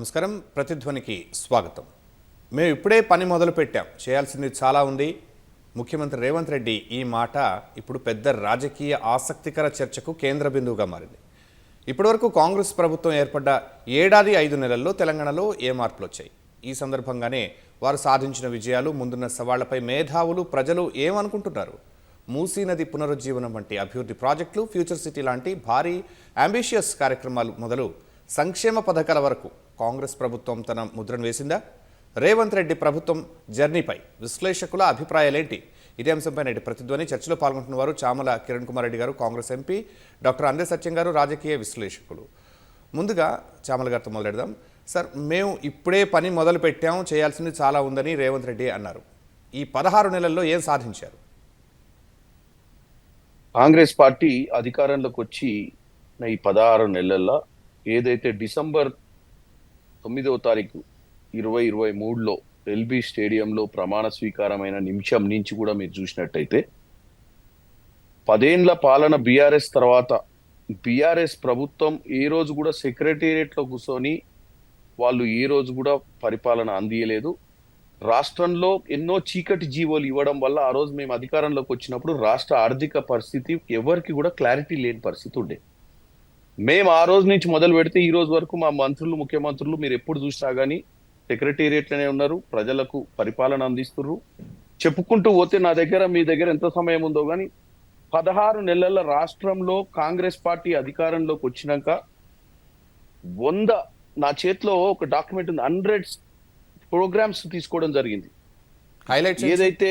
నమస్కారం. ప్రతిధ్వనికి స్వాగతం. మేము ఇప్పుడే పని మొదలు పెట్టాం. చేయాల్సింది చాలా ఉంది. ముఖ్యమంత్రి రేవంత్ రెడ్డి ఈ మాట ఇప్పుడు పెద్ద రాజకీయ ఆసక్తికర చర్చకు కేంద్ర బిందువుగా మారింది. ఇప్పటివరకు కాంగ్రెస్ ప్రభుత్వం ఏర్పడ్డ ఏడాది ఐదు నెలల్లో తెలంగాణలో ఏ మార్పులు వచ్చాయి? ఈ సందర్భంగానే వారు సాధించిన విజయాలు ముందున్న సవాళ్ళపై మేధావులు ప్రజలు ఏమనుకుంటున్నారు? మూసీ నది పునరుజ్జీవనం వంటి అభివృద్ధి ప్రాజెక్టులు ఫ్యూచర్ సిటీ లాంటి భారీ అంబిషియస్ కార్యక్రమాలు మొదలు సంక్షేమ పథకాల వరకు కాంగ్రెస్ ప్రభుత్వం తన ముద్రను వేసిందా? రేవంత్ రెడ్డి ప్రభుత్వం జర్నీపై విశ్లేషకుల అభిప్రాయాలేంటి? ఇదే అంశంపై నేటి ప్రతిధ్వని చర్చలో పాల్గొంటున్న వారు చామల కిరణ్ కుమార్ రెడ్డి గారు కాంగ్రెస్ ఎంపీ డాక్టర్ అందే సత్యం గారు రాజకీయ విశ్లేషకులు. ముందుగా చామల గారితో మొదలెడదాం. సార్ మేము ఇప్పుడే పని మొదలు పెట్టాం చేయాల్సింది చాలా ఉందని రేవంత్ రెడ్డి అన్నారు. ఈ పదహారు నెలల్లో ఏం సాధించారు? కాంగ్రెస్ పార్టీ అధికారంలోకి వచ్చి ఈ పదహారు నెలల్లో ఏదైతే డిసెంబర్ తొమ్మిదవ తారీఖు ఇరవై ఇరవై మూడులో ఎల్బీ స్టేడియంలో ప్రమాణ స్వీకారమైన నిమిషం నుంచి కూడా మీరు చూసినట్టయితే పదేండ్ల పాలన బీఆర్ఎస్ తర్వాత బీఆర్ఎస్ ప్రభుత్వం ఏ రోజు కూడా సెక్రటేరియట్లో కూర్చొని వాళ్ళు ఏ రోజు కూడా పరిపాలన అందియలేదు. రాష్ట్రంలో ఎన్నో చీకటి జీవోలు ఇవ్వడం వల్ల ఆ రోజు మేము అధికారంలోకి వచ్చినప్పుడు రాష్ట్ర ఆర్థిక పరిస్థితి ఎవరికి కూడా క్లారిటీ లేని పరిస్థితి ఉండే. మేము ఆ రోజు నుంచి మొదలు పెడితే ఈ రోజు వరకు మా మంత్రులు ముఖ్యమంత్రులు మీరు ఎప్పుడు చూసినా కానీ సెక్రటేరియట్లోనే ఉన్నారు. ప్రజలకు పరిపాలన అందిస్తున్నారు చెప్పుకుంటూ పోతే నా దగ్గర మీ దగ్గర ఎంత సమయం ఉందో కానీ పదహారు నెలల రాష్ట్రంలో కాంగ్రెస్ పార్టీ అధికారంలోకి వచ్చినాక వంద నా చేతిలో ఒక డాక్యుమెంట్ ఉంది. హండ్రెడ్స్ ప్రోగ్రామ్స్ తీసుకోవడం జరిగింది. హైలైట్ ఏదైతే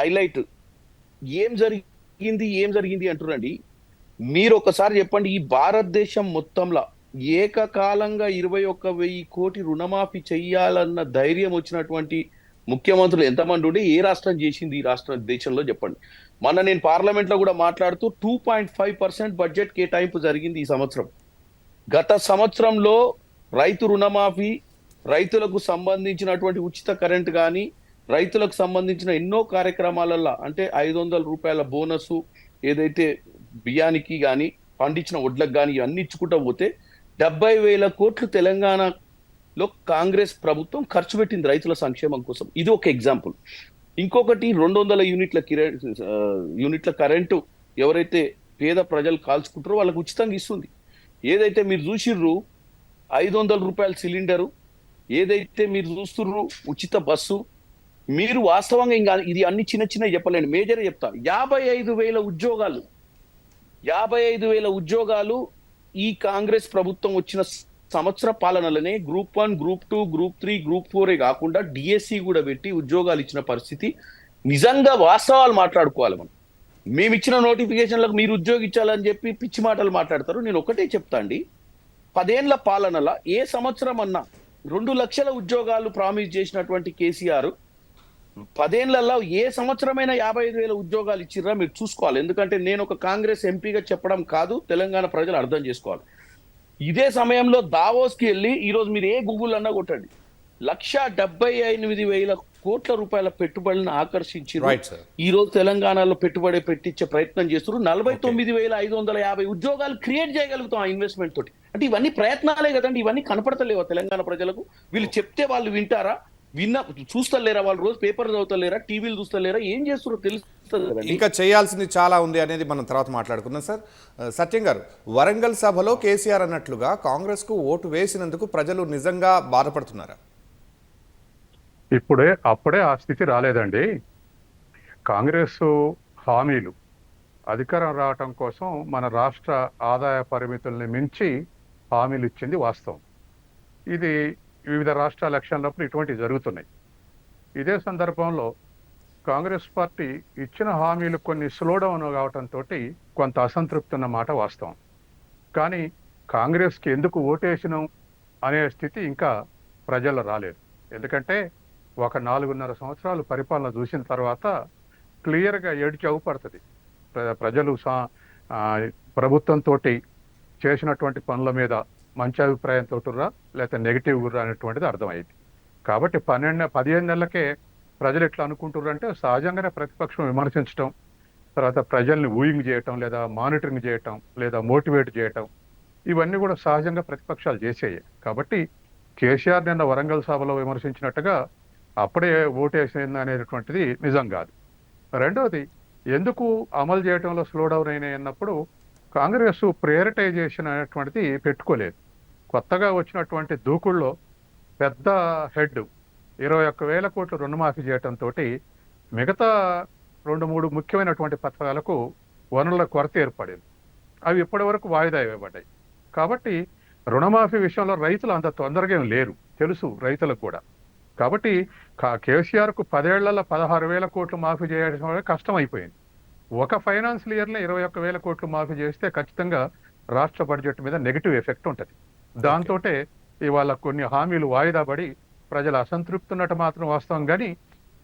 హైలైట్ ఏం జరిగింది ఏం జరిగింది అంటున్నాండి? మీరు ఒకసారి చెప్పండి ఈ భారతదేశం మొత్తంలో ఏకకాలంగా ఇరవై ఒక్క వెయ్యి కోటి రుణమాఫీ చెయ్యాలన్న ధైర్యం వచ్చినటువంటి ముఖ్యమంత్రులు ఎంతమంది ఉండే ఏ రాష్ట్రం చేసింది ఈ రాష్ట్ర దేశంలో చెప్పండి. మొన్న నేను పార్లమెంట్లో కూడా మాట్లాడుతూ two point five percent budget కేటాయింపు జరిగింది ఈ సంవత్సరం. గత సంవత్సరంలో రైతు రుణమాఫీ రైతులకు సంబంధించినటువంటి ఉచిత కరెంట్ కానీ రైతులకు సంబంధించిన ఎన్నో కార్యక్రమాలలో అంటే ఐదు వందల రూపాయల బోనస్ ఏదైతే బియ్యానికి కానీ పండించిన వడ్లకు కానీ ఇవన్నీ ఇచ్చుకుంటూ పోతే డెబ్బై వేల కోట్లు తెలంగాణలో కాంగ్రెస్ ప్రభుత్వం ఖర్చు పెట్టింది రైతుల సంక్షేమం కోసం. ఇది ఒక ఎగ్జాంపుల్. ఇంకొకటి రెండు వందల యూనిట్ల కిరే యూనిట్ల కరెంటు ఎవరైతే పేద ప్రజలు కాల్చుకుంటారో వాళ్ళకు ఉచితంగా ఇస్తుంది. ఏదైతే మీరు చూసిర్రు ఐదు వందల రూపాయల సిలిండరు ఏదైతే మీరు చూస్తుర్రు ఉచిత బస్సు మీరు వాస్తవంగా ఇంకా ఇది అన్ని చిన్న చిన్న చెప్పలేండి మేజర్ చెప్తా. యాభై ఐదు వేల ఉద్యోగాలు యాభై ఐదు వేల ఉద్యోగాలు ఈ కాంగ్రెస్ ప్రభుత్వం వచ్చిన సంవత్సర పాలనలోనే group one group two group three group ఫోరే కాకుండా డిఎస్సి కూడా పెట్టి ఉద్యోగాలు ఇచ్చిన పరిస్థితి. నిజంగా వాస్తవాలు మాట్లాడుకోవాలి మనం. మేము ఇచ్చిన నోటిఫికేషన్లకు మీరు ఉద్యోగం ఇచ్చాలని చెప్పి పిచ్చి మాటలు మాట్లాడతారు. నేను ఒకటే చెప్తా అండి. పదేండ్ల పాలనల ఏ సంవత్సరం అన్నా రెండు లక్షల ఉద్యోగాలు ప్రామిస్ చేసినటువంటి కేసీఆర్ పదేళ్ళలో ఏ సంవత్సరమైన యాభై ఐదు వేల ఉద్యోగాలు ఇచ్చిర్రా మీరు చూసుకోవాలి. ఎందుకంటే నేను ఒక కాంగ్రెస్ ఎంపీగా చెప్పడం కాదు తెలంగాణ ప్రజలు అర్థం చేసుకోవాలి. ఇదే సమయంలో దావోస్కి వెళ్ళి ఈ రోజు మీరు ఏ గూగుల్ అన్నా కొట్టండి. లక్ష డెబ్బై ఎనిమిది వేల కోట్ల రూపాయల పెట్టుబడులను ఆకర్షించి ఈ రోజు తెలంగాణలో పెట్టుబడి పెట్టించే ప్రయత్నం చేస్తున్నారు నలభై తొమ్మిది వేల ఐదు వందల యాభై ఉద్యోగాలు క్రియేట్ చేయగలుగుతాం ఆ ఇన్వెస్ట్మెంట్ తోటి. అంటే ఇవన్నీ ప్రయత్నాలే కదండి. ఇవన్నీ కనపడతలేవా తెలంగాణ ప్రజలకు? వీళ్ళు చెప్తే వాళ్ళు వింటారా? విన్న చూస్తలేరా వాళ్ళు? రోజు పేపర్ చదువుతలేరా? టీవీలు చూస్తలేరా? ఏం చేస్తారో తెలుస్తుంది ఇంకా చేయాల్సింది చాలా ఉంది అనేది మనం తర్వాత మాట్లాడుకుందాం సార్. సత్యం గారు వరంగల్ సభలో కేసీఆర్ అన్నట్లుగా కాంగ్రెస్కు ఓటు వేసినందుకు ప్రజలు నిజంగా బాధపడుతున్నారా? ఇప్పుడే అప్పుడే ఆ స్థితి రాలేదండి. కాంగ్రెస్ హామీలు అధికారం రావటం కోసం మన రాష్ట్ర ఆదాయ పరిమితుల్ని మించి హామీలు ఇచ్చింది వాస్తవం. ఇది వివిధ రాష్ట్రాల ఎలక్షన్లప్పుడు ఇటువంటివి జరుగుతున్నాయి. ఇదే సందర్భంలో కాంగ్రెస్ పార్టీ ఇచ్చిన హామీలు కొన్ని స్లో డౌన్ కావటంతో కొంత అసంతృప్తి ఉన్న మాట వాస్తవం. కానీ కాంగ్రెస్కి ఎందుకు ఓటేసినాం అనే స్థితి ఇంకా ప్రజల్లో రాలేదు. ఎందుకంటే ఒక నాలుగున్నర సంవత్సరాలు పరిపాలన చూసిన తర్వాత క్లియర్గా ఏడిచి అవుపడుతుంది ప్ర- ప్రజలు సా ప్రభుత్వంతో చేసినటువంటి పనుల మీద మంచి అభిప్రాయంతో రా లేకపోతే నెగిటివ్ రా అనేటువంటిది అర్థమైంది కాబట్టి పన్నెండు పదిహేను నెలలకే ప్రజలు ఎట్లా అనుకుంటున్నారు అంటే సహజంగానే ప్రతిపక్షం విమర్శించడం తర్వాత ప్రజల్ని ఊయింగ్ చేయటం లేదా మానిటరింగ్ చేయటం లేదా మోటివేట్ చేయటం ఇవన్నీ కూడా సహజంగా ప్రతిపక్షాలు చేసేవి కాబట్టి కేసీఆర్ నిన్న వరంగల్ సభలో విమర్శించినట్టుగా అప్పుడే ఓటేసింది అనేటువంటిది నిజం కాదు. రెండవది ఎందుకు అమలు చేయడంలో స్లో డౌన్ అయినాయి అన్నప్పుడు కాంగ్రెస్ ప్రియరిటైజేషన్ అనేటువంటిది పెట్టుకోలేదు. కొత్తగా వచ్చినటువంటి దూకుల్లో పెద్ద హెడ్ ఇరవై ఒక్క వేల కోట్లు రుణమాఫీ చేయడంతో మిగతా రెండు మూడు ముఖ్యమైనటువంటి పథకాలకు వనరుల కొరత ఏర్పడింది. అవి ఇప్పటి వరకు వాయిదా ఇవ్వబడ్డాయి. కాబట్టి రుణమాఫీ విషయంలో రైతులు అంత తొందరగా లేరు. తెలుసు రైతులకు కూడా. కాబట్టి కేసీఆర్కు పదేళ్ళలో పదహారు వేల కోట్లు మాఫీ చేయడం వల్ల కష్టం అయిపోయింది. ఒక ఫైనాన్షియల్ ఇయర్లో ఇరవై ఒక్క వేల కోట్లు మాఫీ చేస్తే ఖచ్చితంగా రాష్ట్ర బడ్జెట్ మీద నెగిటివ్ ఎఫెక్ట్ ఉంటుంది. దాంతో ఇవాళ కొన్ని హామీలు వాయిదా పడి ప్రజలు అసంతృప్తి ఉన్నట్టు మాత్రం వాస్తవం కానీ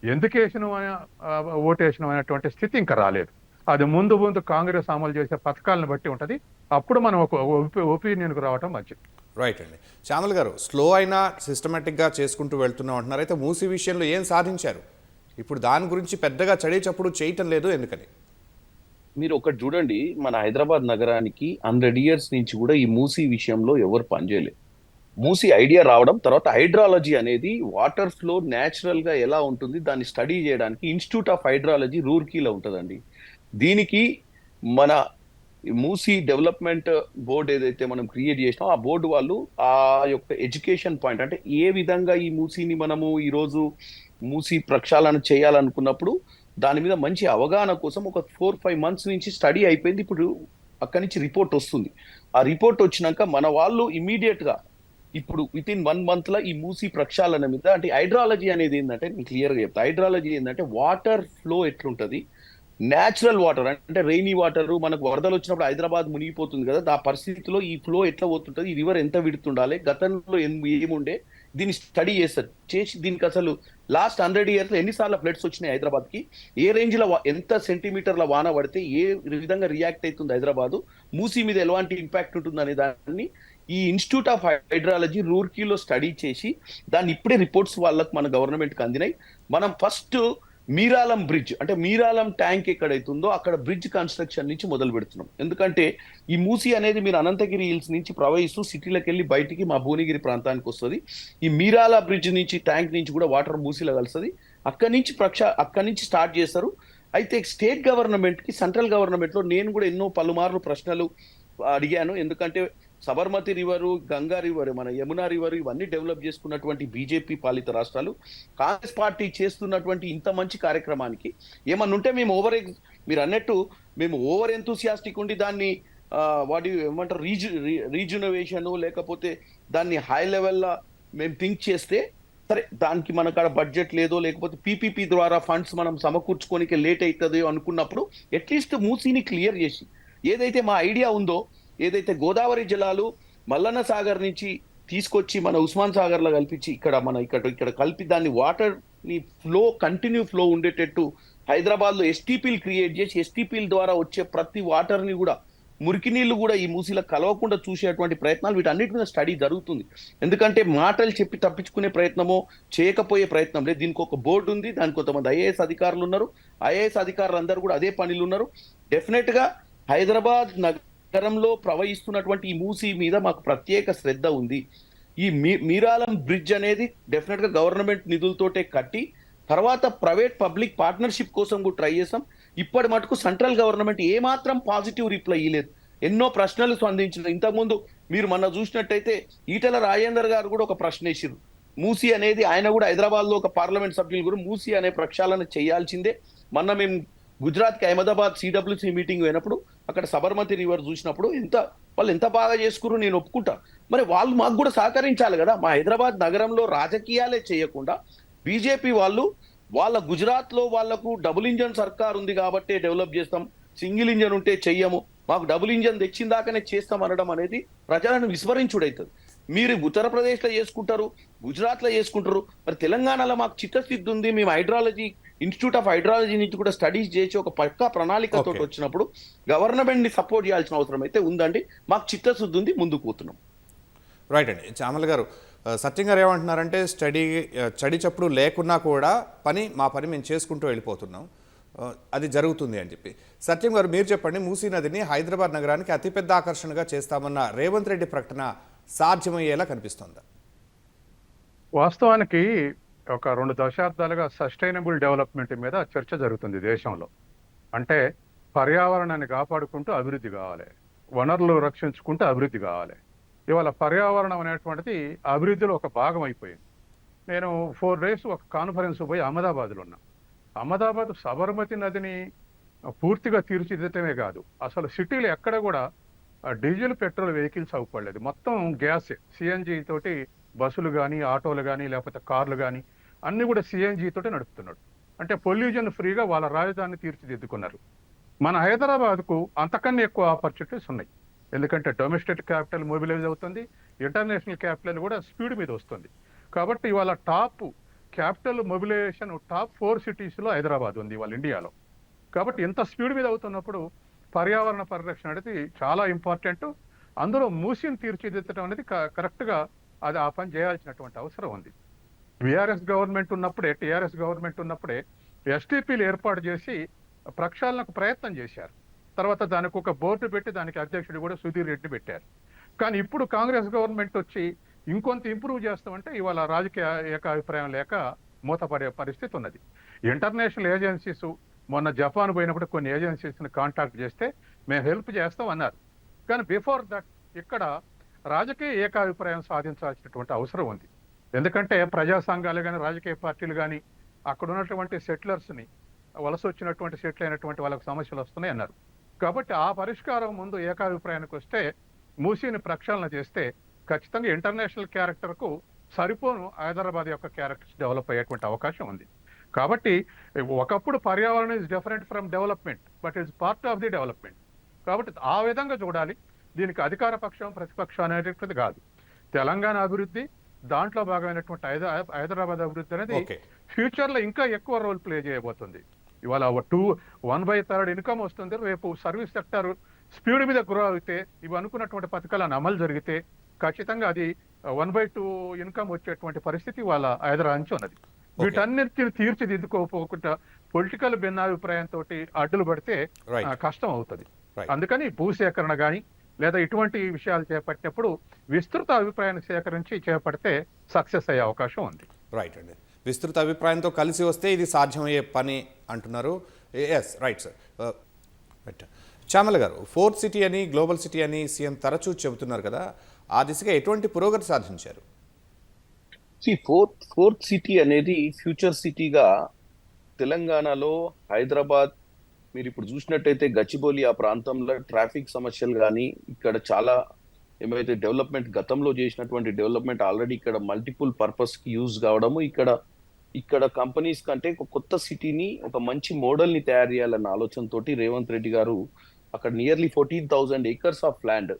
ఎందుకు వేసిన ఓటేసిన అనేటువంటి స్థితి ఇంకా రాలేదు. అది ముందు ముందు కాంగ్రెస్ అమలు చేసే పథకాలను బట్టి ఉంటుంది. అప్పుడు మనం ఒక ఒపీనియన్కు రావటం మంచిది. రైట్ అండి. శ్యామల్ గారు స్లో అయినా సిస్టమేటిక్గా చేసుకుంటూ వెళ్తున్నాం అంటున్నారు. అయితే మూసీ విషయంలో ఏం సాధించారు? ఇప్పుడు దాని గురించి పెద్దగా చడేటప్పుడు చేయటం లేదు ఎందుకని? మీరు ఒకటి చూడండి మన హైదరాబాద్ నగరానికి హండ్రెడ్ ఇయర్స్ నుంచి కూడా ఈ మూసీ విషయంలో ఎవరు పనిచేయలేదు. మూసీ ఐడియా రావడం తర్వాత హైడ్రాలజీ అనేది వాటర్ ఫ్లో న్యాచురల్గా ఎలా ఉంటుంది దాన్ని స్టడీ చేయడానికి ఇన్స్టిట్యూట్ ఆఫ్ హైడ్రాలజీ రూర్కీలో ఉంటుందండి. దీనికి మన మూసీ డెవలప్మెంట్ బోర్డు ఏదైతే మనం క్రియేట్ చేసినామో ఆ బోర్డు వాళ్ళు ఆ యొక్క ఎడ్యుకేషన్ పాయింట్ అంటే ఏ విధంగా ఈ మూసీని మనము ఈరోజు మూసీ ప్రక్షాళన చేయాలనుకున్నప్పుడు దాని మీద మంచి అవగాహన కోసం ఒక ఫోర్ ఫైవ్ మంత్స్ నుంచి స్టడీ అయిపోయింది. ఇప్పుడు అక్కడి నుంచి రిపోర్ట్ వస్తుంది. ఆ రిపోర్ట్ వచ్చినాక మన వాళ్ళు ఇమీడియట్గా ఇప్పుడు విత్ ఇన్ వన్ మంత్లో ఈ మూసీ ప్రక్షాళన మీద అంటే హైడ్రాలజీ అనేది ఏంటంటే నేను క్లియర్గా చెప్తా. హైడ్రాలజీ ఏంటంటే వాటర్ ఫ్లో ఎట్లుంటది? న్యాచురల్ వాటర్ అంటే రెయినీ వాటర్ మనకు వరదలు వచ్చినప్పుడు హైదరాబాద్ మునిగిపోతుంది కదా ఆ పరిస్థితిలో ఈ ఫ్లో ఎట్లా పోతుంటది? ఈ రివర్ ఎంత విడుతుండాలి? గతంలో ఏం- ఏముండే? దీన్ని స్టడీ చేస్తారు. చేసి దీనికి అసలు లాస్ట్ హండ్రెడ్ ఇయర్స్ ఎన్నిసార్లు ఫ్లడ్స్ వచ్చినాయి హైదరాబాద్కి ఏ రేంజ్లో ఎంత సెంటీమీటర్ల వాన పడితే ఏ విధంగా రియాక్ట్ అవుతుంది హైదరాబాద్? మూసీ మీద ఎలాంటి ఇంపాక్ట్ ఉంటుంది అనే దాన్ని ఈ ఇన్స్టిట్యూట్ ఆఫ్ హైడ్రాలజీ రూర్కీలో స్టడీ చేసి దాన్ని ఇప్పుడే రిపోర్ట్స్ వాళ్ళకు మన గవర్నమెంట్కి అందినాయి. మనం ఫస్ట్ మీరాలం బ్రిడ్జ్ అంటే మీరాలం ట్యాంక్ ఎక్కడైతుందో అక్కడ బ్రిడ్జ్ కన్స్ట్రక్షన్ నుంచి మొదలు పెడుతున్నాం. ఎందుకంటే ఈ మూసి అనేది మీరు అనంతగిరి హిల్స్ నుంచి ప్రవహిస్తూ సిటీలకు వెళ్ళి బయటికి మా భువనగిరి ప్రాంతానికి వస్తుంది. ఈ మీరాల బ్రిడ్జ్ నుంచి ట్యాంక్ నుంచి కూడా వాటర్ మూసిలో కలుస్తుంది. అక్కడి నుంచి ప్రక్ష అక్కడి నుంచి స్టార్ట్ చేస్తారు. అయితే స్టేట్ గవర్నమెంట్కి సెంట్రల్ గవర్నమెంట్లో నేను కూడా ఎన్నో పలుమార్లు ప్రశ్నలు అడిగాను. ఎందుకంటే సబర్మతి రివరు గంగా రివర్ మన యమునా రివర్ ఇవన్నీ డెవలప్ చేసుకున్నటువంటి బీజేపీ పాలిత రాష్ట్రాలు. కాంగ్రెస్ పార్టీ చేస్తున్నటువంటి ఇంత మంచి కార్యక్రమానికి ఏమన్నా ఉంటే మేము ఓవర్ మీరు అన్నట్టు మేము ఓవర్ ఎంతూసియాస్టిక్ ఉండి దాన్ని వాటి ఏమంటారు రీజు రీజునవేషన్ లేకపోతే దాన్ని హై లెవెల్లో మేము థింక్ చేస్తే సరే దానికి మన కాడ బడ్జెట్ లేదో లేకపోతే పీపీపీ ద్వారా ఫండ్స్ మనం సమకూర్చుకోనికి లేట్ అవుతుంది అనుకున్నప్పుడు అట్లీస్ట్ మూసీని క్లియర్ చేసి ఏదైతే మా ఐడియా ఉందో ఏదైతే గోదావరి జలాలు మల్లన్న సాగర్ నుంచి తీసుకొచ్చి మన ఉస్మాన్ సాగర్లో కల్పించి ఇక్కడ మన ఇక్కడ ఇక్కడ కలిపి దాన్ని వాటర్ని ఫ్లో కంటిన్యూ ఫ్లో ఉండేటట్టు హైదరాబాద్లో ఎస్టీపీలు క్రియేట్ చేసి ఎస్టీపీల ద్వారా వచ్చే ప్రతి వాటర్ని కూడా మురికి నీళ్ళు కూడా ఈ మూసీలో కలవకుండా చూసేటువంటి ప్రయత్నాలు వీటన్నిటి మీద స్టడీ జరుగుతుంది. ఎందుకంటే మాటలు చెప్పి తప్పించుకునే ప్రయత్నమో చేయకపోయే ప్రయత్నం లేదు. దీనికి ఒక బోర్డు ఉంది దానికి కొంతమంది ఐఏఎస్ అధికారులు ఉన్నారు. ఐఏఎస్ అధికారులు అందరూ కూడా అదే పనిలో ఉన్నారు. డెఫినెట్గా హైదరాబాద్ నగ నగరంలో ప్రవహిస్తున్నటువంటి ఈ మూసీ మీద మాకు ప్రత్యేక శ్రద్ధ ఉంది. ఈ మీ మీరాలం బ్రిడ్జ్ అనేది డెఫినెట్గా గవర్నమెంట్ నిధులతోటే కట్టి తర్వాత ప్రైవేట్ పబ్లిక్ పార్ట్నర్షిప్ కోసం కూడా ట్రై చేసాం. ఇప్పటి మటుకు సెంట్రల్ గవర్నమెంట్ ఏమాత్రం పాజిటివ్ రిప్లై ఇవ్వలేదు ఎన్నో ప్రశ్నలు స్పందించిన ఇంతకుముందు మీరు మొన్న చూసినట్టయితే ఈటల రాజేందర్ గారు కూడా ఒక ప్రశ్న వేసారు మూసీ అనేది ఆయన కూడా హైదరాబాద్లో ఒక పార్లమెంట్ సభ్యులు కూడా మూసీ అనే ప్రక్షాళన చేయాల్సిందే. మొన్న మేము గుజరాత్కి అహ్మదాబాద్ సిడబ్ల్యూసీ మీటింగ్ పోయినప్పుడు అక్కడ సబర్మతి రివర్ చూసినప్పుడు ఎంత వాళ్ళు ఎంత బాగా చేసుకురు నేను ఒప్పుకుంటా. మరి వాళ్ళు మాకు కూడా సహకరించాలి కదా. మా హైదరాబాద్ నగరంలో రాజకీయాలే చేయకుండా బీజేపీ వాళ్ళు వాళ్ళ గుజరాత్లో వాళ్ళకు డబుల్ ఇంజన్ సర్కార్ ఉంది కాబట్టి డెవలప్ చేస్తాం సింగిల్ ఇంజన్ ఉంటే చెయ్యము మాకు డబుల్ ఇంజన్ తెచ్చిన దాకానే చేస్తాం అనడం అనేది ప్రజలను విస్మరించుడైతుంది. మీరు ఉత్తరప్రదేశ్లో చేసుకుంటారు గుజరాత్లో చేసుకుంటారు మరి తెలంగాణలో మాకు చిత్తశుద్ధి ఉంది మేము హైడ్రాలజీ ఇన్స్టిట్యూట్ ఆఫ్ హైడ్రాలజీ నుంచి కూడా స్టడీస్ చేసి ఒక పక్కా ప్రణాళికతో. వచ్చినప్పుడు గవర్నమెంట్ని సపోర్ట్ చేయాల్సిన అవసరం అయితే ఉందండి. మాకు చిత్తశుద్ధి ఉంది ముందుకు పోతున్నాం. రైట్ అండి. చామల్ గారు సత్యం గారు ఏమంటున్నారంటే స్టడీ చడి చప్పుడు లేకున్నా కూడా పని మా పని మేము చేసుకుంటూ వెళ్ళిపోతున్నాం. అది జరుగుతుంది అని చెప్పి. సత్యం గారు మీరు చెప్పండి మూసీ నదిని హైదరాబాద్ నగరానికి అతిపెద్ద ఆకర్షణగా చేస్తామన్న రేవంత్ రెడ్డి ప్రకటన సాధ్యమయ్యేలా కనిపిస్తోందా? వాస్తవానికి ఒక రెండు దశాబ్దాలుగా సస్టైనబుల్ డెవలప్మెంట్ మీద చర్చ జరుగుతుంది దేశంలో. అంటే పర్యావరణాన్ని కాపాడుకుంటూ అభివృద్ధి కావాలి. వనరులు రక్షించుకుంటూ అభివృద్ధి కావాలి. ఇవాళ పర్యావరణం అనేటువంటిది అభివృద్ధిలో ఒక భాగం అయిపోయింది. నేను ఫోర్ డేస్ ఒక కాన్ఫరెన్స్ పోయి అహ్మదాబాద్లో ఉన్నా. అహ్మదాబాద్ సబర్మతి నదిని పూర్తిగా తీర్చిదిద్దటమే కాదు. అసలు సిటీలో ఎక్కడ కూడా డీజిల్ పెట్రోల్ వెహికల్స్ అవ్వలేదు మొత్తం గ్యాస్. సిఎన్జి తోటి బస్సులు కానీ ఆటోలు కానీ లేకపోతే కార్లు కానీ అన్ని కూడా సిఎన్జి తోటే నడుపుతున్నాడు. అంటే పొల్యూషన్ ఫ్రీగా వాళ్ళ రాజధానిని తీర్చిదిద్దుకున్నారు. మన హైదరాబాద్కు అంతకన్నా ఎక్కువ ఆపర్చునిటీస్ ఉన్నాయి. ఎందుకంటే డొమెస్టిక్ క్యాపిటల్ మొబిలైజ్ అవుతుంది ఇంటర్నేషనల్ క్యాపిటల్ కూడా స్పీడ్ మీద వస్తుంది. కాబట్టి ఇవాళ top capital mobilisation top four సిటీస్లో హైదరాబాద్ ఉంది ఇవాళ ఇండియాలో. కాబట్టి ఇంత స్పీడ్ మీద అవుతున్నప్పుడు పర్యావరణ పరిరక్షణ అనేది చాలా ఇంపార్టెంట్ అందులో మూసిని తీర్చిదిద్దడం అనేది క- కరెక్ట్గా అది ఆ పని చేయాల్సినటువంటి అవసరం ఉంది. బీఆర్ఎస్ గవర్నమెంట్ ఉన్నప్పుడే టీఆర్ఎస్ గవర్నమెంట్ ఉన్నప్పుడే ఎస్టీపీలు ఏర్పాటు చేసి ప్రక్షాళనకు ప్రయత్నం చేశారు. తర్వాత దానికి ఒక బోర్డు పెట్టి దానికి అధ్యక్షుడు కూడా సుధీర్ రెడ్డి పెట్టారు. కానీ ఇప్పుడు కాంగ్రెస్ గవర్నమెంట్ వచ్చి ఇంకొంత ఇంప్రూవ్ చేస్తామంటే ఇవాళ రాజకీయ ఏకాభిప్రాయం లేక మూతపడే పరిస్థితి ఉన్నది. ఇంటర్నేషనల్ ఏజెన్సీస్ మొన్న జపాన్ పోయినప్పుడు కొన్ని ఏజెన్సీస్ని కాంటాక్ట్ చేస్తే మేము హెల్ప్ చేస్తాం అన్నారు కానీ బిఫోర్ దట్ ఇక్కడ రాజకీయ ఏకాభిప్రాయం సాధించాల్సినటువంటి అవసరం ఉంది. ఎందుకంటే ప్రజా సంఘాలు కానీ రాజకీయ పార్టీలు కానీ అక్కడ ఉన్నటువంటి సెటిలర్స్ని వలస వచ్చినటువంటి సెటిల్ అయినటువంటి వాళ్ళకి సమస్యలు వస్తున్నాయి అన్నారు. కాబట్టి ఆ పరిష్కారం ముందు ఏకాభిప్రాయానికి వస్తే మూసీని ప్రక్షాళన చేస్తే ఖచ్చితంగా ఇంటర్నేషనల్ క్యారెక్టర్కు సరిపోను హైదరాబాద్ యొక్క క్యారెక్టర్స్ డెవలప్ అయ్యేటువంటి అవకాశం ఉంది. కాబట్టి ఒకప్పుడు పర్యావరణం is different from development but is part of the development కాబట్టి ఆ విధంగా చూడాలి. దీనికి అధికార పక్షం ప్రతిపక్షం అనేటువంటిది కాదు. తెలంగాణ అభివృద్ధి దాంట్లో భాగమైనటువంటి హైద- హైదరాబాద్ అభివృద్ధి అనేది ఫ్యూచర్లో ఇంకా ఎక్కువ రోల్ ప్లే చేయబోతుంది. ఇవాళ two one by third income వస్తుంది. రేపు సర్వీస్ సెక్టర్ స్పీడ్ మీద గ్రో అయితే ఇవి అనుకున్నటువంటి పథకాలను అమలు జరిగితే ఖచ్చితంగా అది వన్ బై టూ ఇన్కమ్ వచ్చేటువంటి పరిస్థితి వాళ్ళ హైదరాబాద్ నుంచి ఉన్నది. వీటన్నిటిని తీర్చిదిద్దుకోకపోకుండా పొలిటికల్ భిన్నాభిప్రాయంతో అడ్డులు పడితే కష్టం అవుతుంది. అందుకని భూసేకరణ కానీ లేదా ఇటువంటి విషయాలు చేపట్టినప్పుడు విస్తృత అభిప్రాయాన్ని సేకరించి చేపడితే సక్సెస్ అయ్యే అవకాశం ఉంది. రైట్ అండి. విస్తృత అభిప్రాయంతో కలిసి వస్తే ఇది సాధ్యమయ్యే పని అంటున్నారు. Yes right sir right Chamala గారు ఫోర్త్ సిటీ అని గ్లోబల్ సిటీ అని సీఎం తరచూ చెబుతున్నారు కదా ఆ దిశగా ఎటువంటి పురోగతి సాధించారు? సి ఫోర్త్ ఫోర్త్ సిటీ అనేది ఫ్యూచర్ సిటీగా తెలంగాణలో హైదరాబాద్ మీరు ఇప్పుడు చూసినట్టయితే గచ్చిబౌలి ఆ ప్రాంతంలో ట్రాఫిక్ సమస్యలు కానీ ఇక్కడ చాలా ఏమైతే డెవలప్మెంట్ గతంలో చేసినటువంటి డెవలప్మెంట్ ఆల్రెడీ ఇక్కడ మల్టిపుల్ పర్పస్కి యూజ్ కావడము ఇక్కడ ఇక్కడ కంపెనీస్ కంటే ఒక కొత్త సిటీని ఒక మంచి మోడల్ని తయారు చేయాలన్న ఆలోచనతోటి రేవంత్ రెడ్డి గారు అక్కడ nearly fourteen thousand acres of land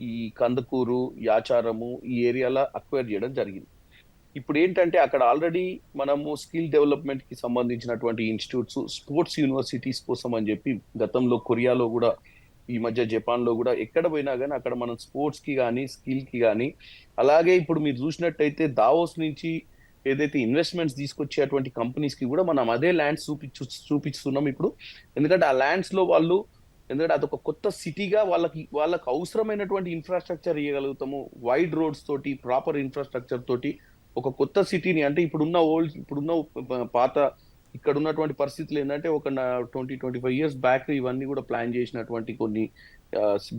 ఈ కందకూరు యాచారము ఈ ఏరియాలో అక్వైర్ చేయడం జరిగింది. ఇప్పుడు ఏంటంటే అక్కడ ఆల్రెడీ మనము స్కిల్ డెవలప్మెంట్కి సంబంధించినటువంటి ఇన్స్టిట్యూట్స్ స్పోర్ట్స్ యూనివర్సిటీస్ కోసం అని చెప్పి గతంలో కొరియాలో కూడా ఈ మధ్య జపాన్లో కూడా ఎక్కడ పోయినా కానీ అక్కడ మనం స్పోర్ట్స్కి కానీ స్కిల్కి కానీ అలాగే ఇప్పుడు మీరు చూసినట్టయితే దావోస్ నుంచి ఏదైతే ఇన్వెస్ట్మెంట్స్ తీసుకొచ్చేటువంటి కంపెనీస్కి కూడా మనం అదే ల్యాండ్స్ చూపించు చూపిస్తున్నాం ఇప్పుడు. ఎందుకంటే ఆ ల్యాండ్స్లో వాళ్ళు ఎందుకంటే అదొక కొత్త సిటీగా వాళ్ళకి వాళ్ళకి అవసరమైనటువంటి ఇన్ఫ్రాస్ట్రక్చర్ ఇవ్వగలుగుతాము వైడ్ రోడ్స్ తోటి ప్రాపర్ ఇన్ఫ్రాస్ట్రక్చర్ తోటి ఒక కొత్త సిటీని అంటే ఇప్పుడున్న ఓల్డ్ ఇప్పుడున్న పాత ఇక్కడ ఉన్నటువంటి పరిస్థితులు ఏంటంటే ఒక twenty twenty five years back ఇవన్నీ కూడా ప్లాన్ చేసినటువంటి కొన్ని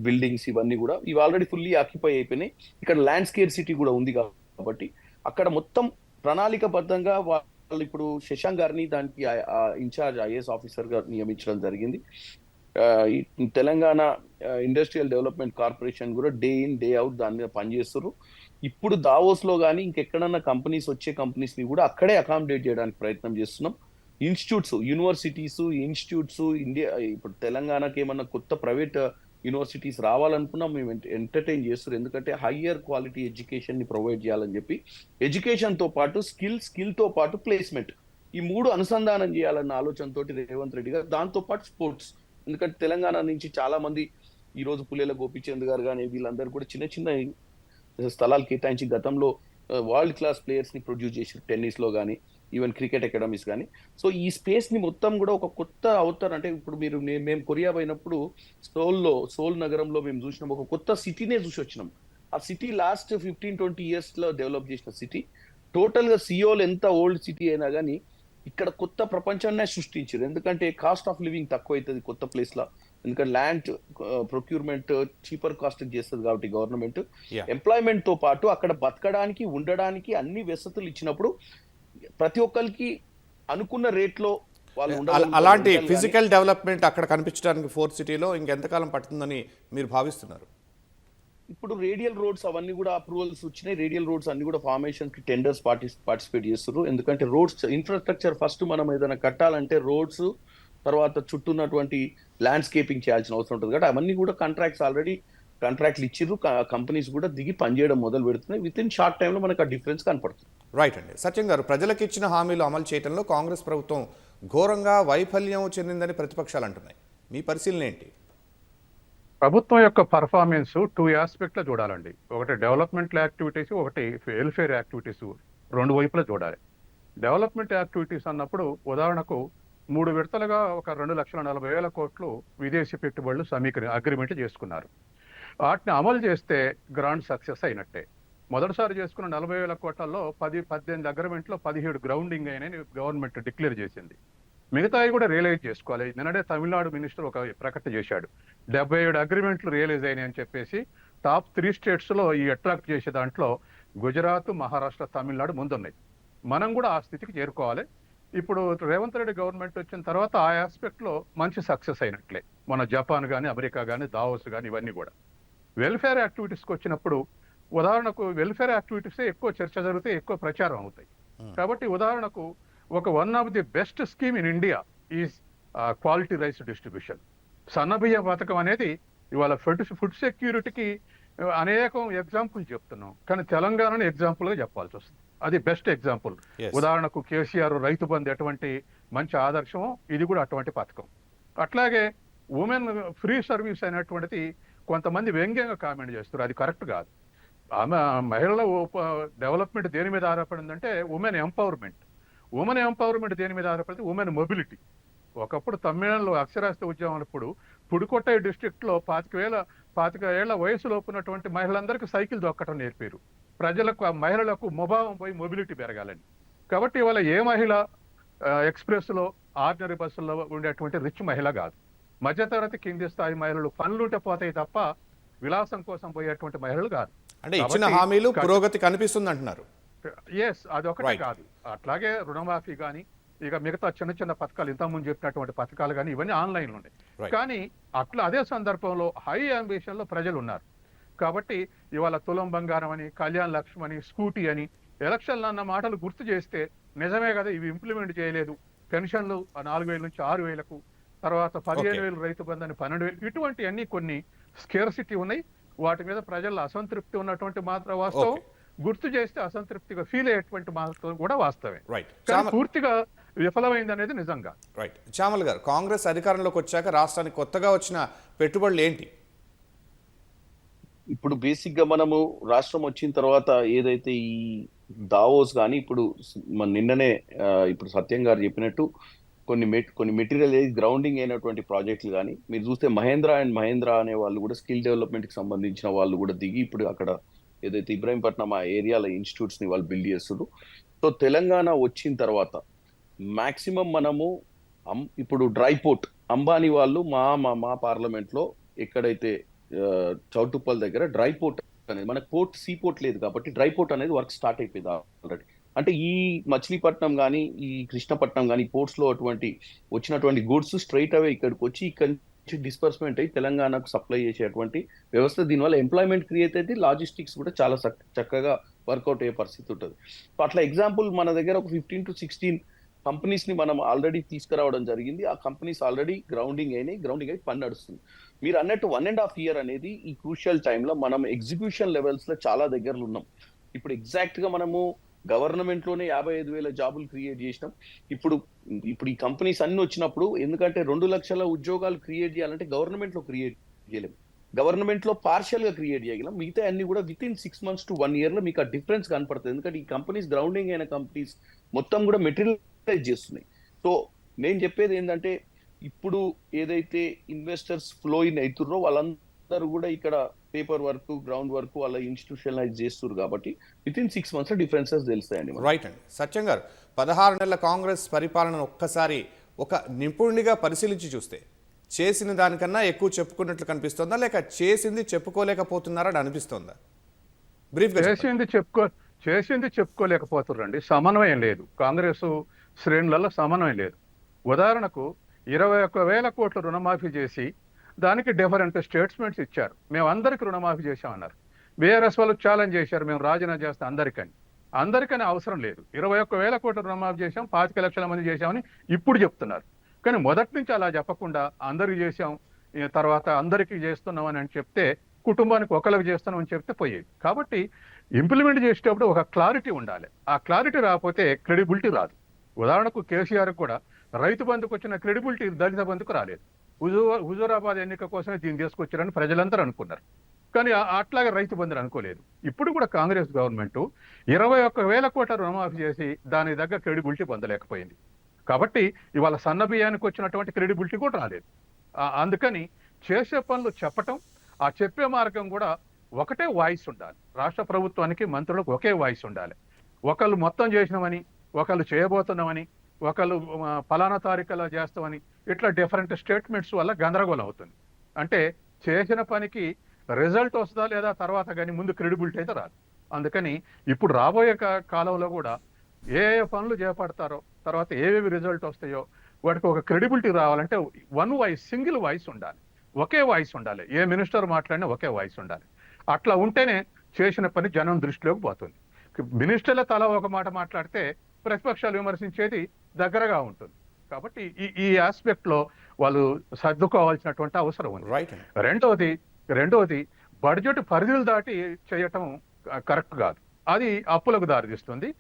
బిల్డింగ్స్ ఇవన్నీ కూడా ఇవి ఆల్రెడీ ఫుల్లీ ఆక్యుపై అయిపోయినాయి. ఇక్కడ ల్యాండ్స్కేప్ సిటీ కూడా ఉంది కాబట్టి అక్కడ మొత్తం ప్రణాళికబద్ధంగా వాళ్ళు ఇప్పుడు శశాంక్ గారిని దానికి ఇన్ఛార్జ్ ఐఏఎస్ ఆఫీసర్గా నియమించడం జరిగింది. తెలంగాణ ఇండస్ట్రియల్ డెవలప్మెంట్ కార్పొరేషన్ కూడా డే ఇన్ డే అవుట్ దాని మీద పనిచేస్తున్నారు ఇప్పుడు దావోస్లో కానీ ఇంకెక్కడన్నా కంపెనీస్ వచ్చే కంపెనీస్ని కూడా అక్కడే అకామిడేట్ చేయడానికి ప్రయత్నం చేస్తున్నాం. ఇన్స్టిట్యూట్స్ యూనివర్సిటీస్ ఇన్స్టిట్యూట్స్ ఇండియా ఇప్పుడు తెలంగాణకి ఏమన్నా కొత్త ప్రైవేట్ uh, యూనివర్సిటీస్ రావాలనుకున్నా మేము ఎంటర్టైన్ చేస్తారు ఎందుకంటే హయ్యర్ క్వాలిటీ ఎడ్యుకేషన్ని ప్రొవైడ్ చేయాలని చెప్పి ఎడ్యుకేషన్తో పాటు స్కిల్ స్కిల్తో పాటు ప్లేస్మెంట్ ఈ మూడు అనుసంధానం చేయాలన్న ఆలోచనతో రేవంత్ రెడ్డి గారు దాంతో పాటు స్పోర్ట్స్ ఎందుకంటే తెలంగాణ నుంచి చాలా మంది ఈ రోజు పులేల గోపిచంద్ గారు కానీ వీళ్ళందరూ కూడా చిన్న చిన్న స్థలాలు కేటాయించి గతంలో వరల్డ్ క్లాస్ ప్లేయర్స్ని ప్రొడ్యూస్ చేసి టెన్నిస్లో కానీ ఈవెన్ క్రికెట్ అకాడమీస్ కానీ సో ఈ స్పేస్ని మొత్తం కూడా ఒక కొత్త అవుతారు అంటే ఇప్పుడు మీరు మేము కొరియా పోయినప్పుడు సోల్లో సోల్ నగరంలో మేము చూసినాం. ఒక కొత్త సిటీనే చూసి వచ్చినాం. ఆ సిటీ లాస్ట్ ఫిఫ్టీన్ ట్వంటీ ఇయర్స్లో డెవలప్ చేసిన సిటీ టోటల్గా ఎంత ఓల్డ్ సిటీ అయినా కానీ ఇక్కడ కొత్త ప్రపంచాన్నే సృష్టించారు. ఎందుకంటే కాస్ట్ ఆఫ్ లివింగ్ తక్కువ అవుతుంది కొత్త ప్లేస్లో. ఎందుకంటే ల్యాండ్ ప్రొక్యూర్మెంట్ చీపర్ కాస్ట్ చేస్తుంది కాబట్టి గవర్నమెంట్. ఎంప్లాయ్మెంట్తో పాటు అక్కడ బతకడానికి ఉండడానికి అన్ని వసతులు ఇచ్చినప్పుడు ప్రతి ఒక్కరికి అనుకున్న రేట్లో. అలాంటి ఫిజికల్ డెవలప్మెంట్ అక్కడ కనిపించడానికి ఫోర్త్ సిటీలో ఇంకెంతకాలం పడుతుందని మీరు భావిస్తున్నారు? ఇప్పుడు రేడియల్ రోడ్స్ అవన్నీ కూడా అప్రూవల్స్ వచ్చినాయి. రేడియల్ రోడ్స్ అన్ని కూడా ఫార్మేషన్కి టెండర్స్ పార్టిసిపేట్ చేస్తారు ఎందుకంటే రోడ్స్ ఇన్ఫ్రాస్ట్రక్చర్ ఫస్ట్ మనం ఏదైనా కట్టాలంటే రోడ్స్ తర్వాత చుట్టూ ఉన్నటువంటి ల్యాండ్స్కేపింగ్ చేయాల్సిన అవసరం ఉంటుంది. కాబట్టి అవన్నీ కూడా కాంట్రాక్ట్స్ ఆల్రెడీ కాంట్రాక్ట్లు ఇచ్చిర్రు. కంపెనీస్ కూడా దిగి పనిచేయడం మొదలు పెడుతున్నాయి. విత్ ఇన్ షార్ట్ టైంలో మనకు ఆ డిఫరెన్స్ కనపడుతుంది. రైట్ అండి. సత్యం గారు ప్రజలకు ఇచ్చిన హామీలు అమలు చేయడంలో కాంగ్రెస్ ప్రభుత్వం ఘోరంగా వైఫల్యం చెందిందని ప్రతిపక్షాలు అంటున్నాయి. మీ పరిశీలన ఏంటి? ప్రభుత్వం యొక్క పర్ఫార్మెన్స్ టూ ఆస్పెక్ట్లో చూడాలండి. ఒకటి డెవలప్మెంట్ యాక్టివిటీస్ ఒకటి వెల్ఫేర్ యాక్టివిటీస్ రెండు వైపులా చూడాలి. డెవలప్మెంట్ యాక్టివిటీస్ అన్నప్పుడు ఉదాహరణకు మూడు విడతలుగా ఒక రెండు లక్షల నలభై వేల కోట్లు విదేశీ పెట్టుబడులు సమీకరి అగ్రిమెంట్ చేసుకున్నారు. వాటిని అమలు చేస్తే గ్రాండ్ సక్సెస్ అయినట్టే. మొదటిసారి చేసుకున్న నలభై వేల కోట్లలో పది పద్దెనిమిది అగ్రిమెంట్లో పదిహేడు గ్రౌండింగ్ అయినని గవర్నమెంట్ డిక్లేర్ చేసింది. మిగతావి కూడా రియలైజ్ చేసుకోవాలి. నిన్ననే తమిళనాడు మినిస్టర్ ఒక ప్రకటన చేశాడు. డెబ్బై ఏడు అగ్రిమెంట్లు రియలైజ్ అయినాయి అని చెప్పేసి టాప్ త్రీ స్టేట్స్లో ఈ అట్రాక్ట్ చేసే దాంట్లో గుజరాత్ మహారాష్ట్ర తమిళనాడు ముందున్నాయి. మనం కూడా ఆ స్థితికి చేరుకోవాలి. ఇప్పుడు రేవంత్ రెడ్డి గవర్నమెంట్ వచ్చిన తర్వాత ఆ ఆస్పెక్ట్లో మంచి సక్సెస్ అయినట్లే. మన జపాన్ కానీ అమెరికా కానీ దావోస్ కానీ ఇవన్నీ కూడా. వెల్ఫేర్ యాక్టివిటీస్కి వచ్చినప్పుడు ఉదాహరణకు వెల్ఫేర్ యాక్టివిటీసే ఎక్కువ చర్చ జరిగితే ఎక్కువ ప్రచారం అవుతాయి. కాబట్టి ఉదాహరణకు ఒక one of the best scheme in India is quality rice distribution సన్నబియ్య పథకం అనేది ఇవాళ ఫుడ్ ఫుడ్ సెక్యూరిటీకి అనేకం ఎగ్జాంపుల్ చెప్తున్నాం. కానీ తెలంగాణను ఎగ్జాంపుల్గా చెప్పాల్సి వస్తుంది. అది బెస్ట్ ఎగ్జాంపుల్. ఉదాహరణకు కేసీఆర్ రైతు బంధు ఎటువంటి మంచి ఆదర్శమో ఇది కూడా అటువంటి పథకం. అట్లాగే ఉమెన్ ఫ్రీ సర్వీస్ అనేటువంటిది కొంతమంది వ్యంగ్యంగా కామెంట్ చేస్తారు అది కరెక్ట్ కాదు. ఆమె మహిళల డెవలప్మెంట్ దేని మీద ఆధారపడిందంటే ఉమెన్ ఎంపవర్మెంట్ ఉమెన్ ఎంపవర్మెంట్ దేని మీద ఆధారపడింది? ఉమెన్ మొబిలిటీ ఒకప్పుడు తమిళంలో అక్షరాస్యత ఉద్యమం అప్పుడు పుడుకొట్టై డిస్ట్రిక్ట్లో పాతిక వేల పాతిక ఏళ్ళ వయసులోపు ఉన్నటువంటి మహిళలందరికీ సైకిల్ దొక్కటం నేర్పారు. ప్రజలకు ఆ మహిళలకు మొభావం పోయి మొబిలిటీ పెరగాలని కాబట్టి ఇవాళ ఏ మహిళ ఎక్స్ప్రెస్లో ఆర్డినరీ బస్సుల్లో ఉండేటువంటి రిచ్ మహిళ కాదు. మధ్యతరగతి కింది స్థాయి మహిళలు పనులుంటే పోతాయి తప్ప విలాసం కోసం పోయేటువంటి మహిళలు కాదు. అంటే ఇచ్చిన హామీలు పురోగతి కనిపిస్తుంది అంటున్నారు ఎస్ అది ఒకటే Right. కాదు. అట్లాగే రుణమాఫీ కానీ ఇక మిగతా చిన్న చిన్న పథకాలు ఇంతకుముందు చెప్పినటువంటి పథకాలు కానీ ఇవన్నీ ఆన్లైన్ ఉన్నాయి. కానీ అట్లా అదే సందర్భంలో హై అంబిషన్లో ప్రజలు ఉన్నారు. కాబట్టి ఇవాళ తులం బంగారం అని కళ్యాణ్ లక్ష్మి అని స్కూటీ అని ఎలక్షన్లు అన్న మాటలు గుర్తు చేస్తే నిజమే కదా ఇవి ఇంప్లిమెంట్ చేయలేదు. పెన్షన్లు ఆ నాలుగు వేల నుంచి ఆరు వేలకు తర్వాత పదిహేను. వేలు రైతు బంధు అని పన్నెండు వేలు ఇటువంటి అన్ని కొన్ని స్కేర్సిటీ ఉన్నాయి. వాటి మీద ప్రజల్లో అసంతృప్తి ఉన్నటువంటి మాత్రం వాస్తవం. గుర్తు చేస్తే అసంతృప్తిగా ఫీల్ అయ్యేటువంటి మాత్రం కూడా వాస్తవే రైట్ కానీ పూర్తిగా విఫలమైంది అనేది నిజంగా. రైట్ చామల్ గారు కాంగ్రెస్ అధికారంలోకి వచ్చాక రాష్ట్రానికి కొత్తగా వచ్చిన పెట్టుబడులు ఏంటి? ఇప్పుడు బేసిక్గా మనము రాష్ట్రం వచ్చిన తర్వాత ఏదైతే ఈ దావోస్ కానీ ఇప్పుడు మన నిన్ననే ఇప్పుడు సత్యం గారు చెప్పినట్టు కొన్ని మెట్ కొన్ని మెటీరియల్ గ్రౌండింగ్ అయినటువంటి ప్రాజెక్టులు కానీ మీరు చూస్తే మహేంద్ర అండ్ మహేంద్ర అనే వాళ్ళు కూడా స్కిల్ డెవలప్మెంట్కి సంబంధించిన వాళ్ళు కూడా దిగి ఇప్పుడు అక్కడ ఏదైతే ఇబ్రాహీంపట్నం ఆ ఏరియాల ఇన్స్టిట్యూట్స్ని వాళ్ళు బిల్డ్ చేస్తారు సో తెలంగాణ వచ్చిన తర్వాత మ్యాక్సిమం మనము ఇప్పుడు డ్రై పోర్ట్ అంబానీ వాళ్ళు మా మా మా పార్లమెంట్లో ఎక్కడైతే చౌటుప్పల్ దగ్గర డ్రై పోర్ట్ అనేది మనకు పోర్ట్ సీ పోర్ట్ లేదు కాబట్టి డ్రై పోర్ట్ అనేది వర్క్ స్టార్ట్ అయిపోయింది ఆల్రెడీ. అంటే ఈ మచిలీపట్నం కానీ ఈ కృష్ణపట్నం కానీ పోర్ట్స్లో అటువంటి వచ్చినటువంటి గూడ్స్ స్ట్రైట్ అవే ఇక్కడికి వచ్చి ఇక్కడ నుంచి డిస్పర్స్మెంట్ అయ్యి తెలంగాణకు సప్లై చేసేటువంటి వ్యవస్థ. దీనివల్ల ఎంప్లాయ్మెంట్ క్రియేట్ అయితే లాజిస్టిక్స్ కూడా చాలా చక్కగా వర్కౌట్ అయ్యే పరిస్థితి ఉంటుంది. అట్లా ఎగ్జాంపుల్ మన దగ్గర ఒక ఫిఫ్టీన్ టు సిక్స్టీన్ కంపెనీస్ని మనం ఆల్రెడీ తీసుకురావడం జరిగింది. ఆ కంపెనీస్ ఆల్రెడీ గ్రౌండింగ్ అయినాయి గ్రౌండింగ్ అయి పని నడుస్తుంది. మీరు అన్నట్టు వన్ అండ్ హాఫ్ ఇయర్ అనేది ఈ క్రూషియల్ టైంలో మనం ఎగ్జిక్యూషన్ లెవెల్స్లో చాలా దగ్గరలో ఉన్నాం. ఇప్పుడు ఎగ్జాక్ట్గా మనము గవర్నమెంట్లోనే యాభై ఐదు వేల జాబులు క్రియేట్ చేసినాం. ఇప్పుడు ఇప్పుడు ఈ కంపెనీస్ అన్ని వచ్చినప్పుడు ఎందుకంటే రెండు లక్షల ఉద్యోగాలు క్రియేట్ చేయాలంటే గవర్నమెంట్లో క్రియేట్ చేయలేం. గవర్నమెంట్లో పార్షియల్గా క్రియేట్ చేయగలం. మిగతా అన్ని కూడా within six months to one ఇయర్లో మీకు ఆ డిఫరెన్స్ కనపడుతుంది. ఎందుకంటే ఈ కంపెనీస్ గ్రౌండింగ్ అయిన కంపెనీస్ మొత్తం కూడా మెటీరియలైజ్ చేస్తున్నాయి. సో నేను చెప్పేది ఏంటంటే ఇప్పుడు ఏదైతే ఇన్వెస్టర్స్ ఫ్లో ఇన్ అవుతున్నారో వాళ్ళందరూ కూడా ఇక్కడ పేపర్ వర్క్ గ్రౌండ్ వర్క్ వాళ్ళ ఇన్స్టిట్యూషనలైజ్ చేస్తారు కాబట్టి with in six months differences తెలుస్తాయండి. రైట్ అండి. సత్యం గారు పదహారు నెలల కాంగ్రెస్ పరిపాలనను ఒక్కసారి ఒక నిపుణుడిగా పరిశీలించి చూస్తే చేసిన దానికన్నా ఎక్కువ చెప్పుకున్నట్లు కనిపిస్తోందా? లేక చేసింది చెప్పుకోలేకపోతున్నారని అనిపిస్తోందా? బ్రీఫ్గా చెప్పండి. చేసింది చెప్పుకో చేసింది చెప్పుకోలేకపోతున్నారండి. సమన్వయం లేదు. కాంగ్రెస్ శ్రేణులలో సమన్వయం లేదు. ఉదాహరణకు ఇరవై ఒక్క వేల కోట్లు రుణమాఫీ చేసి దానికి డిఫరెంట్ స్టేట్స్మెంట్స్ ఇచ్చారు. మేము అందరికి రుణమాఫీ చేశామన్నారు. బీఆర్ఎస్ వాళ్ళు ఛాలెంజ్ చేశారు. మేము రాజీనామా చేస్తాం అందరికని. అందరికని అవసరం లేదు. ఇరవై ఒక్క వేల కోట్ల రుణమాఫీ చేశాం. పాతిక లక్షల మంది చేశామని ఇప్పుడు చెప్తున్నారు. కానీ మొదటి నుంచి అలా చెప్పకుండా అందరికి చేశాం. తర్వాత అందరికీ చేస్తున్నామని అని చెప్తే కుటుంబానికి ఒకరికి చేస్తున్నామని చెప్తే పోయేది. కాబట్టి ఇంప్లిమెంట్ చేసేటప్పుడు ఒక క్లారిటీ ఉండాలి. ఆ క్లారిటీ రాకపోతే క్రెడిబిలిటీ రాదు. ఉదాహరణకు కేసీఆర్ కూడా రైతు బంధుకు వచ్చిన క్రెడిబిలిటీ దళిత బంధుకు రాలేదు. హుజూ హుజూరాబాద్ ఎన్నిక కోసమే దీన్ని తీసుకొచ్చారని ప్రజలందరూ అనుకున్నారు. కానీ ఆ- అట్లాగే రైతు బంధుని అనుకోలేదు. ఇప్పుడు కూడా కాంగ్రెస్ గవర్నమెంట్ ఇరవై ఒక్క వేల కోట్ల రుణమాఫీ చేసి దాని దగ్గర క్రెడిబిలిటీ పొందలేకపోయింది. కాబట్టి ఇవాళ సన్న బియ్యానికి వచ్చినటువంటి క్రెడిబిలిటీ కూడా రాలేదు. అందుకని చేసే పనులు చెప్పటం ఆ చెప్పే మార్గం కూడా ఒకటే వాయిస్ ఉండాలి. రాష్ట్ర ప్రభుత్వానికి మంత్రులకు ఒకే వాయిస్ ఉండాలి. ఒకళ్ళు మొత్తం చేసినామని ఒకళ్ళు చేయబోతున్నామని ఒకళ్ళు ఫలానా తారీఖులో చేస్తామని ఇట్లా డిఫరెంట్ స్టేట్మెంట్స్ వల్ల గందరగోళం అవుతుంది. అంటే చేసిన పనికి రిజల్ట్ వస్తుందా లేదా తర్వాత కానీ ముందు క్రెడిబిలిటీ అయితే రాదు. అందుకని ఇప్పుడు రాబోయే కాలంలో కూడా ఏ ఏ పనులు చేపడతారో తర్వాత ఏవేవి రిజల్ట్ వస్తాయో వాటికి ఒక క్రెడిబిలిటీ రావాలంటే వన్ వాయిస్ సింగిల్ వాయిస్ ఉండాలి. ఒకే వాయిస్ ఉండాలి. ఏ మినిస్టర్ మాట్లాడినా ఒకే వాయిస్ ఉండాలి. అట్లా ఉంటేనే చేసిన పని జనం దృష్టిలోకి పోతుంది. మినిస్టర్ల తల ఒక మాట మాట్లాడితే ప్రతిపక్షాలు విమర్శించేది దగ్గరగా ఉంటుంది. కాబట్టి ఈ ఈ ఆస్పెక్ట్లో వాళ్ళు సర్దుకోవాల్సినటువంటి అవసరం ఉంది. రెండవది రెండవది బడ్జెట్ పరిధులు దాటి చేయటం కరెక్ట్ కాదు. అది అప్పులకు దారితీస్తుంది.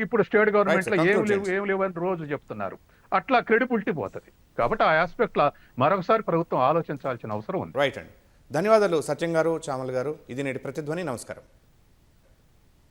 ఇప్పుడు స్టేట్ గవర్నమెంట్లో. ఏం లేవు ఏం లేవని రోజు చెప్తున్నారు. అట్లా క్రెడిబిలిటీ పోతుంది. కాబట్టి ఆ ఆస్పెక్ట్ లా మరొకసారి ప్రభుత్వం ఆలోచించాల్సిన అవసరం ఉంది. రైట్ అండి. ధన్యవాదాలు సత్యం గారు చామల్ గారు. ఇది నేటి ప్రతిధ్వని. నమస్కారం.